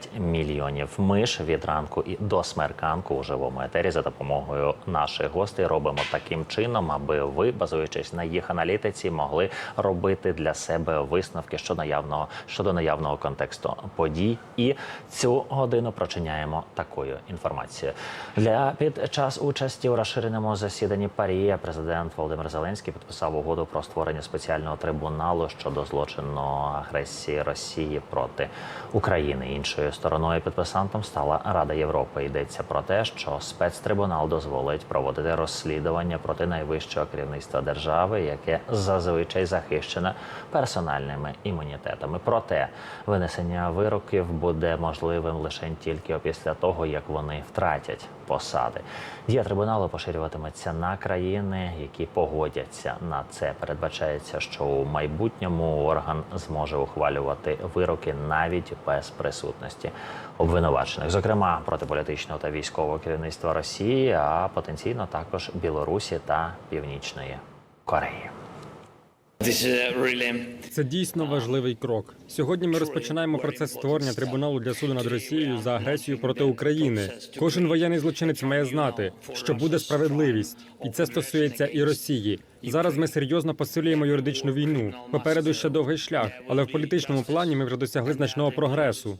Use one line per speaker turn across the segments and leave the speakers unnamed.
5 мільйонів. Ми ж від ранку і до смерканку у живому етері за допомогою наших гостей робимо таким чином, аби ви, базуючись на їх аналітиці, могли робити для себе висновки щодо наявного щодо наявного контексту подій. І цю годину прочиняємо такою інформацією. Для під час участі у розширеному засіданні Парія президент Володимир Зеленський підписав угоду про створення спеціального трибуналу щодо злочину агресії Росії проти України. Іншою стороною підписантом стала Рада Європи. Йдеться про те, що спецтрибунал дозволить проводити розслідування проти найвищого керівництва держави, яке зазвичай захищене персональними імунітетами. Проте винесення вироків буде можливим лише тільки після того, як вони втратять посади. Дія трибуналу поширюватиметься на країни, які погодяться на це. Передбачається, що у майбутньому орган зможе ухвалювати вироки навіть без присутності обвинувачених, зокрема проти політичного та військового керівництва Росії, а потенційно також Білорусі та Північної Кореї.
Це дійсно важливий крок. Сьогодні ми розпочинаємо процес створення трибуналу для суду над Росією за агресію проти України. Кожен воєнний злочинець має знати, що буде справедливість, і це стосується і Росії. Зараз ми серйозно посилюємо юридичну війну. Попереду ще довгий шлях, але в політичному плані ми вже досягли значного прогресу.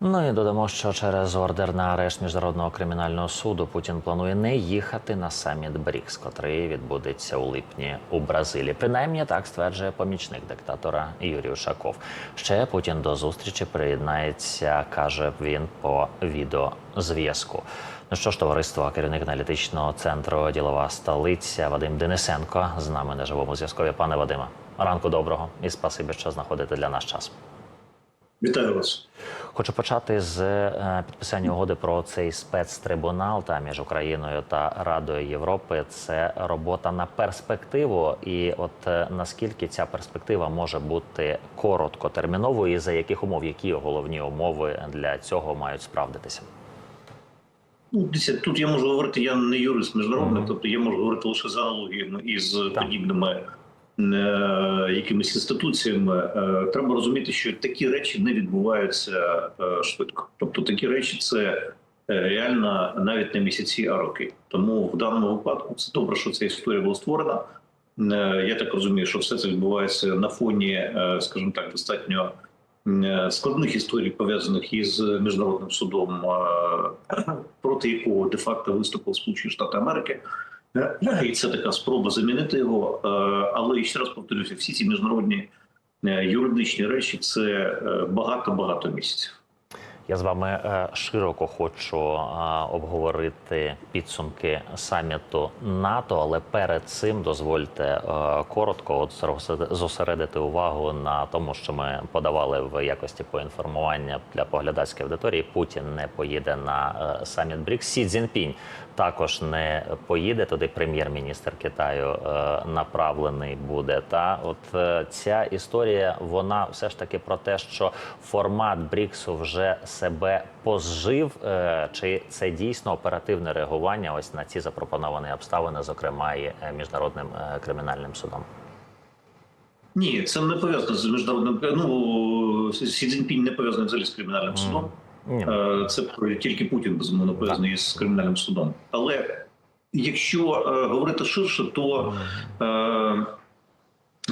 Ну і додамо, що через ордер на арешт міжнародного кримінального суду Путін планує не їхати на саміт БРІКС, котрий відбудеться у липні у Бразилії. Принаймні так стверджує помічник диктатора Юрій Ушаков. Ще Путін до зустрічі приєднається, каже він по відеозв'язку. Ну що ж, товариство, керівник аналітичного центру Ділова столиця Вадим Денисенко з нами на живому зв'язкові. Пане Вадиме, ранку доброго і спасибі, що знаходите для нас час.
Вітаю вас.
Хочу почати з е, підписання угоди про цей спецтрибунал та між Україною та Радою Європи. Це робота на перспективу. І от е, наскільки ця перспектива може бути короткотерміновою, і за яких умов, які головні умови для цього мають справдитися?
Ну, тут я можу говорити, я не юрист міжнародний, тобто я можу говорити лише з аналогіями із подібними е, якимись інституціями. Е, треба розуміти, що такі речі не відбуваються е, швидко. Тобто такі речі це е, реально навіть не місяці, а роки. Тому в даному випадку це добре, що ця історія була створена. Е, я так розумію, що все це відбувається на фоні, е, скажімо так, достатньо е, складних історій пов'язаних із міжнародним судом, е, проти якого де-факто виступили Сполучені Штати Америки. Е, І це така спроба замінити його. Е, Але ще раз повторюся, всі ці міжнародні е, юридичні речі це багато багато місяців.
Я з вами е, широко хочу е, обговорити підсумки саміту НАТО, але перед цим дозвольте е, коротко от зосередити- увагу на тому, що ми подавали в якості поінформування для поглядацької аудиторії. Путін не поїде на саміт БРІКС. Сі Цзіньпінь також не поїде туди. Прем'єр-міністр Китаю направлений буде. Та от ця історія вона все ж таки про те, що формат Бріксу вже себе позжив, е, чи це дійсно оперативне реагування ось на ці запропоновані обставини, зокрема і е, міжнародним е, кримінальним судом.
Ні, це не пов'язано з міжнародним. Ну Сі Цзіньпінь не пов'язаний взагалі з кримінальним судом.
Ні.
Е, Це тільки Путін безумовно пов'язаний із кримінальним судом. Але якщо говорити ширше, то е,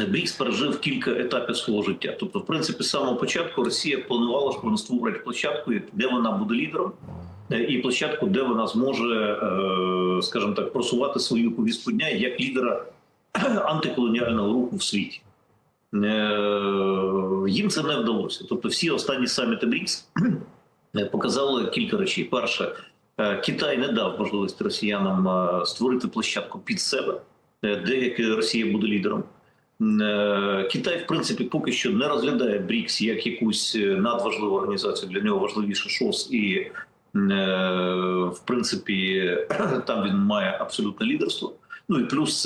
БРІКС пережив кілька етапів свого життя. Тобто, в принципі, з самого початку Росія планувала, що вона створить площадку, де вона буде лідером, е, і площадку, де вона зможе, е, скажімо так, просувати свою повістку дня як лідера антиколоніального руху в світі. Е, Їм це не вдалося. Тобто, всі останні саміти БРІКС показали кілька речей. Перше, Китай не дав можливості росіянам створити площадку під себе, де Росія буде лідером. Е, Китай, в принципі, поки що не розглядає БРІКС як якусь е, надважливу організацію. Для нього важливіше ШОС, і е, в принципі там він має абсолютне лідерство. Ну і плюс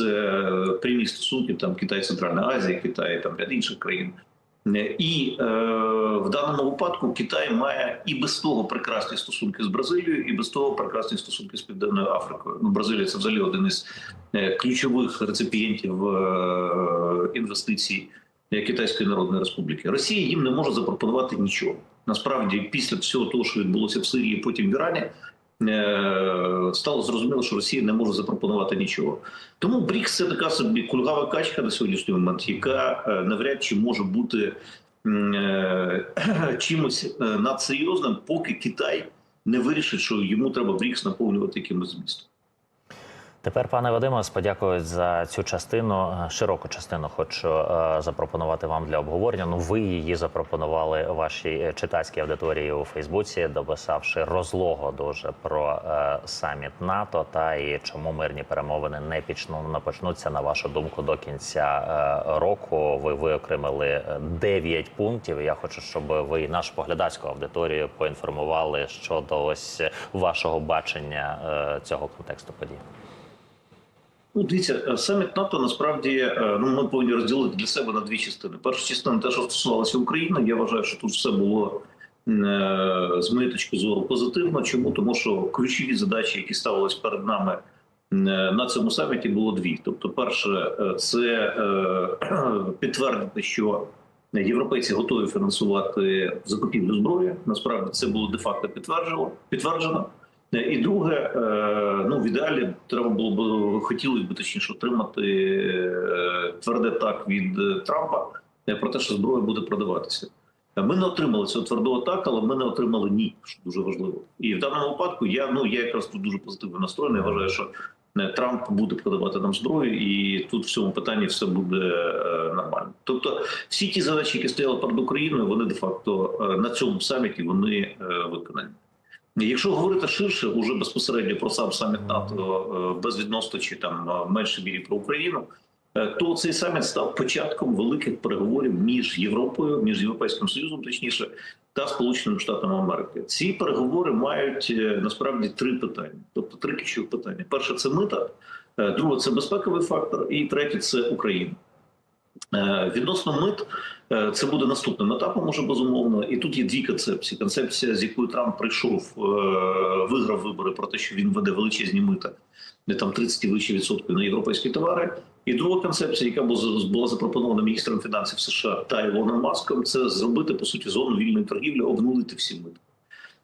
прямі стосунки там Китай, Центральна Азія, Китай, там ряд інших країн. Е, І е, в даному випадку Китай має і без того прекрасні стосунки з Бразилією, і без того прекрасні стосунки з Південною Африкою. Ну, Бразилія це взагалі один із е, ключових реципієнтів е, інвестицій е, Китайської Народної Республіки. Росія їм не може запропонувати нічого. Насправді, після всього того, що відбулося в Сирії, потім в Ірані, стало зрозуміло, що Росія не може запропонувати нічого. Тому БРІКС це така собі кульгава качка на сьогоднішній момент, яка е, навряд чи може бути е, чимось е, надсерйозним, поки Китай не вирішить, що йому треба БРІКС наповнювати якимось змістом.
Тепер, пане Вадиме, сподякую за цю частину, е, широку частину. Хочу е, запропонувати вам для обговорення. Ну, ви її запропонували вашій читацькій аудиторії у Фейсбуці, дописавши розлого дуже про е, саміт НАТО та і чому мирні перемовини не почну не почнуться на вашу думку до кінця року. Ви виокремили 9 пунктів. Я хочу, щоб ви нашу поглядацьку аудиторію поінформували щодо ось вашого бачення цього контексту подій.
Ну, дивіться, е, саміт НАТО насправді е, ну ми повинні розділити для себе на дві частини. Перша частина те, що стосувалося України. Я вважаю, що тут все було е, з моєї точки зору позитивно. Чому тому, що ключові задачі, які ставились перед нами на цьому саміті, було дві. Тобто, перше, це підтвердити, що європейці готові фінансувати закупівлю зброї. Насправді це було де факто підтверджено. І друге, е, ну в ідеалі треба було б хотілося б точніше отримати е, тверде так від е, Трампа про те, що зброя буде продаватися. Ми не отримали цього твердого так, але ми не отримали ні, що дуже важливо. І в даному випадку я ну я якраз тут дуже позитивно настроєний. Я вважаю, що Трамп буде продавати нам зброю, і тут в цьому питанні все буде нормально. Тобто, всі ті задачі, які стояли перед Україною, вони де факто на цьому саміті вони виконані. Якщо говорити ширше, уже безпосередньо про сам саміт НАТО, е, безвідносно чи там е, менше мірі про Україну, е, то цей саміт став початком великих переговорів між Європою, між Європейським Союзом, точніше, та Сполученими Штатами Америки. Ці переговори мають насправді три питання, тобто три ключові питання: перше це мита, друге це безпековий фактор, і третє це Україна. Е, Відносно мит, е, це буде наступним етапом, уже безумовно. І тут є дві концепції: концепція, з якою Трамп прийшов, е, виграв вибори про те, що він веде величезні мита, де там 30 і вище відсотків на європейські товари. І друга концепція, яка була запропонована міністром фінансів США та Ілоном Маском, це зробити по суті зону вільної торгівлі, обнулити всі мити.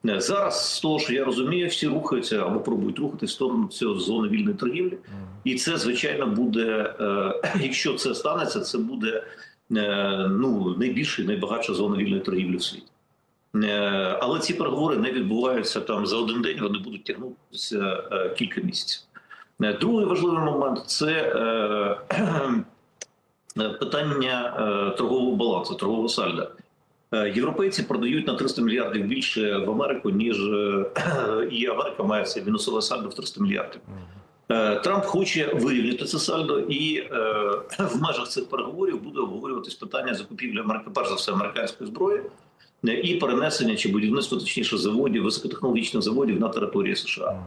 Е, Зараз з того, що я розумію, всі рухаються або пробують рухати в сторону цього зони вільної торгівлі. І це звичайно буде, е, якщо це станеться, це буде е, ну найбільша і найбагатша зона вільної торгівлі в світі. Але ці переговори не відбуваються там за один день, вони будуть тягнутися кілька місяців. Другий важливий момент це питання торгового балансу, торгового сальда. Е, Європейці продають на 300 мільярдів більше в Америку, ніж е, і Америка має це мінусове сальдо в 300 мільярдів. Е, Трамп хоче вирівняти це сальдо, і в межах цих переговорів буде обговорюватись питання закупівлі Америки, перш за все, американської зброї і перенесення чи будівництва точніше заводів, високотехнологічних заводів на території США.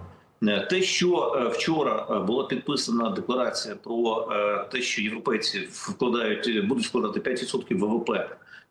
Те, що вчора була підписана декларація про те, що європейці вкладають будуть вкладати 5% ВВП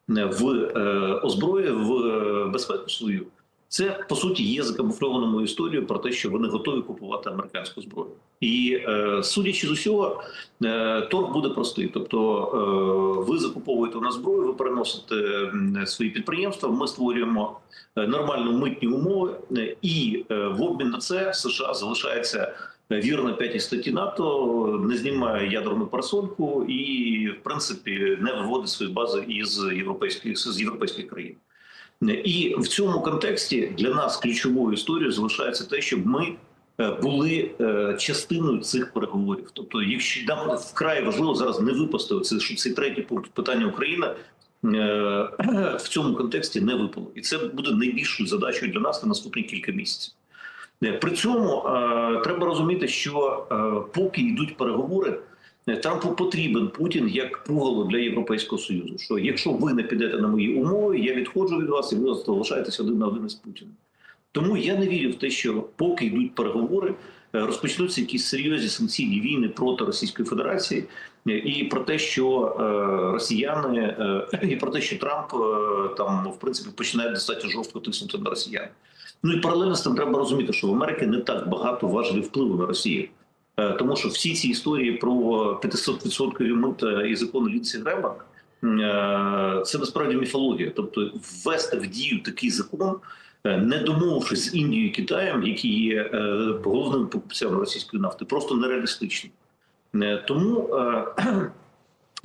в е, озброє в е, безпеку свою. Це по суті є закамуфльованою історією про те, що вони готові купувати американську зброю, і е, судячи з усього, е, торг буде простий. Тобто, е, ви закуповуєте у нас зброю, ви переносите свої підприємства. Ми створюємо е, нормальні митні умови, е, і е, в обмін на це США залишається вірна п'ятій статті НАТО, не знімає ядерну парасольку і, в принципі, не виводить свої бази із європейських з європейських країн. І в цьому контексті для нас ключовою історією залишається те, щоб ми е, були е, частиною цих переговорів. Тобто, якщо нам вкрай важливо зараз не випасти це, що цей третій пункт питання України е, в цьому контексті не випало, і це буде найбільшою задачею для нас на наступні кілька місяців. Е, При цьому е, треба розуміти, що е, поки йдуть переговори. Трампу потрібен Путін як пугало для Європейського союзу. Що якщо ви не підете на мої умови, я відходжу від вас, і ви залишаєтеся один на один із Путіним. Тому я не вірю в те, що поки йдуть переговори, розпочнуться якісь серйозні санкційні війни проти Російської Федерації, і про те, що росіяни, і про те, що Трамп там в принципі починає достатньо жорстко тиснути на росіян. Ну і паралельно з тим треба розуміти, що в Америці не так багато важелів впливу на Росію. Е, Тому що всі ці історії про 500% мита і закону Лінсі Грема е, це насправді міфологія. Тобто, ввести в дію такий закон, е, не домовившись з Індією і Китаєм, які є е, головними покупцями російської нафти, просто нереалістично. Е, Тому е,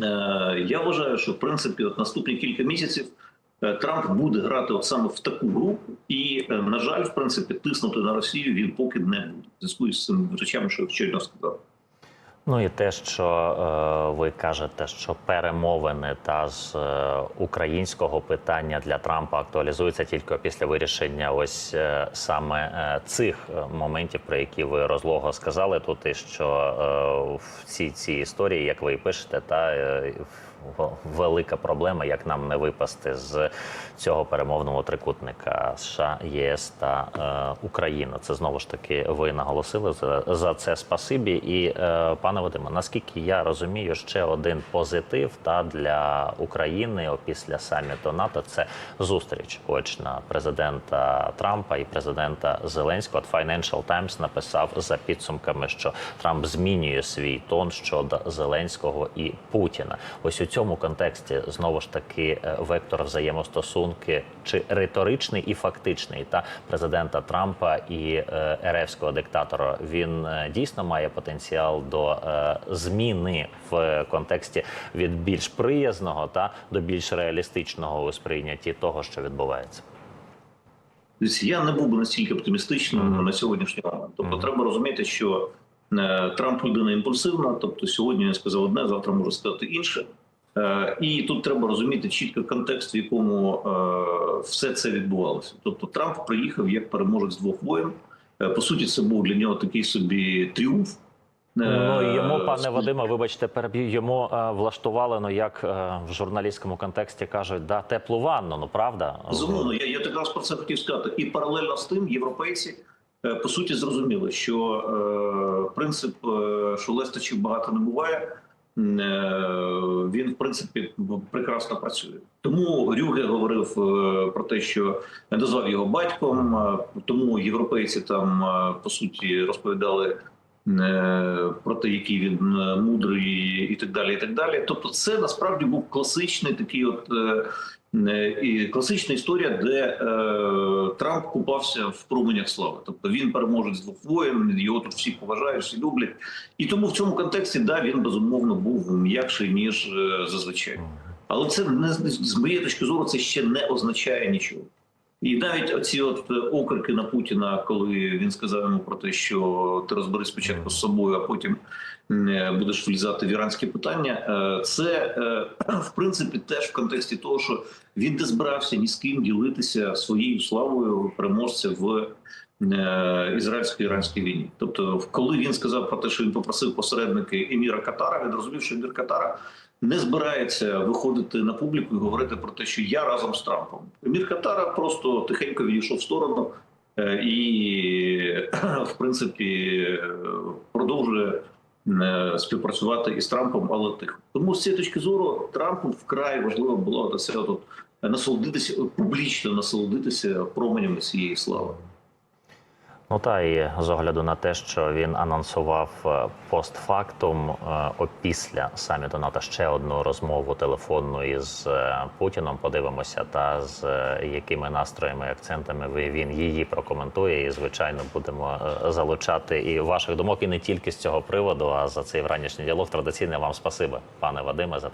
е, я вважаю, що в принципі от наступні кілька місяців е, Трамп буде грати от саме в таку гру, і е, на жаль, в принципі, тиснути на Росію він поки не буде зв'язку з цими речами, що я сказав.
Ну і те, що е, ви кажете, що перемовини та з е, українського питання для Трампа актуалізуються тільки після вирішення ось е, саме е, цих е, моментів, про які ви розлого сказали. Тут і що е, в цій цій історії, як ви і пишете, та е, в- велика проблема, як нам не випасти з цього перемовного трикутника США, ЄС та е, Україна. Це знову ж таки ви наголосили за, за це спасибі. І е, пане Вадиме, наскільки я розумію, ще один позитив та для України після саміту НАТО це зустріч очна президента Трампа і президента Зеленського. От Financial Times написав за підсумками, що Трамп змінює свій тон щодо Зеленського і Путіна. Ось у цьому контексті знову ж таки е, вектор взаємостосунки чи риторичний і фактичний та президента Трампа і е, еревського диктатора він е, дійсно має потенціал до зміни в контексті від більш приязного та до більш реалістичного у сприйнятті того, що відбувається.
Я не був би настільки оптимістичним на сьогоднішній момент. Тобто,
Мгм.
треба розуміти, що Трамп людина імпульсивна. Тобто, сьогодні він сказав одне, завтра може сказати інше. Е, і тут треба розуміти чітко контекст, в якому е, все це відбувалося. Тобто, Трамп приїхав як переможець двох воєн. Е, по суті, це був для нього такий собі тріумф.
Ну йому, пане Вадиме, вибачте, переб'ю. Йому влаштували, ну як в журналістському контексті кажуть, да теплу ванну, ну правда?
Безумовно, я, я якраз про це хотів сказати. І паралельно з тим, європейці по суті зрозуміли, що е, принцип, що лестачів багато не буває, він в принципі прекрасно працює. Тому Рюге говорив е, про те, що назвав його батьком. е, Тому європейці там е, по суті розповідали. е, Про те, який він е, мудрий, і так далі, і так далі. Тобто, це насправді був класичний такий, от е, Е, і класична історія, де е, Трамп купався в променях слави. Тобто він переможець двох воєн, його тут всі поважають, всі люблять. І тому в цьому контексті да, він безумовно був м'якший ніж е, зазвичай. Але це не з моєї точки зору, це ще не означає нічого. І навіть оці от е, окрики на Путіна, коли він сказав йому про те, що ти розберись спочатку з собою, а потім е, будеш влізати в іранське питання. е, Це е, в принципі теж в контексті того, що він не збирався ні з ким ділитися своєю славою переможця в е, ізраїльсько-іранській війні. Тобто, коли він сказав про те, що він попросив посередники Еміра Катара, він розумів, що Емір Катара не збирається виходити на публіку і говорити про те, що я разом з Трампом. Емір Катара просто тихенько відійшов в сторону е, і, в принципі, е, продовжує е, співпрацювати із Трампом, але тихо. Тому з цієї точки зору Трампу вкрай важливо було насолодитися публічно насолодитися променями цієї слави.
Ну та і з огляду на те, що він анонсував е, постфактум е, опісля саміту НАТО ще одну розмову телефонну із е, Путіном. Подивимося, та з якими настроями і акцентами він її прокоментує. І звичайно будемо залучати і ваших думок, і не тільки з цього приводу, а за цей вранішній діалог. Традиційне вам спасибо, пане Вадиме, за